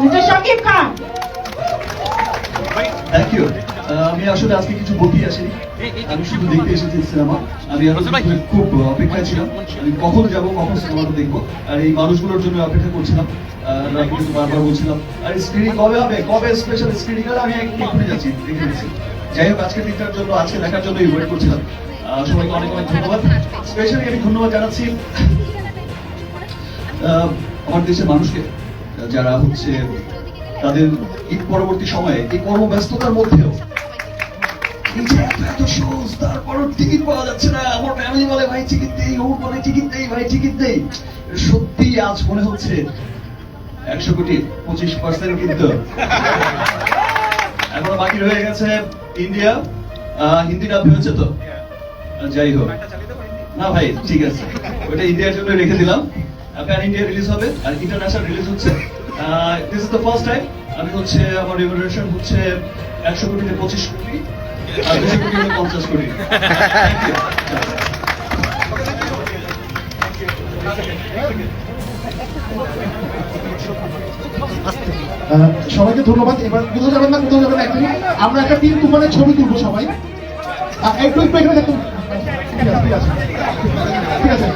Mister Shakib Khan thank you আমি আসলে আজকে কিছু বলতে আসিনি। আমি শুধু দেখতে এসেছি সিনেমা। আমি আসলে খুব অপেক্ষায় ছিলাম। আমি কখন যাব কখন সিনেমাটা দেখব আর এই মানুষগুলোর জন্য অপেক্ষা করছিলাম। বারবার বলছিলাম আর স্ক্রিনিং কবে হবে? কবে স্পেশাল স্ক্রিনিং হবে? আমি এক্ষুনি যাচ্ছি দেখে নিচ্ছি। যাই হোক আজকে দিনটার জন্য আজকে দেখার জন্যই ওয়েট করছিলাম। সবাইকে অনেক অনেক ধন্যবাদ। স্পেশালি আমি ধন্যবাদ জানাচ্ছি আহ, আমার দেশের মানুষকে। যারা হচ্ছে তাদের পরবর্তী সময়ে, এই কর্মব্যস্ততার মধ্যেও সত্যি আজ মনে হচ্ছে একশো কোটি, পঁচিশ পার্সেন্ট বাকি রয়ে গেছে ইন্ডিয়া হিন্দি হয়েছে তো। যাই হোক। না ভাই, ঠিক আছে। ওটা ইন্ডিয়ার জন্য রেখে দিলাম। প্যান ইন্ডিয়া রিলিজ হবে, আর ইন্টারন্যাশনাল রিলিজ হচ্ছে this is the first time আমি হচ্ছে আমার রেভলিউশন হচ্ছে একশো কোটিতে পঁচিশ কোটি, আর দুশো কোটি পঞ্চাশ কোটি। সবাইকে ধন্যবাদ। এবার কোথাও যাবেন না, কোথাও যাবেন একদিন আমরা একটা টিম তুফানের ছবি তুলবো সবাই। একটু একটু এখানে ঠিক আছে ঠিক আছে।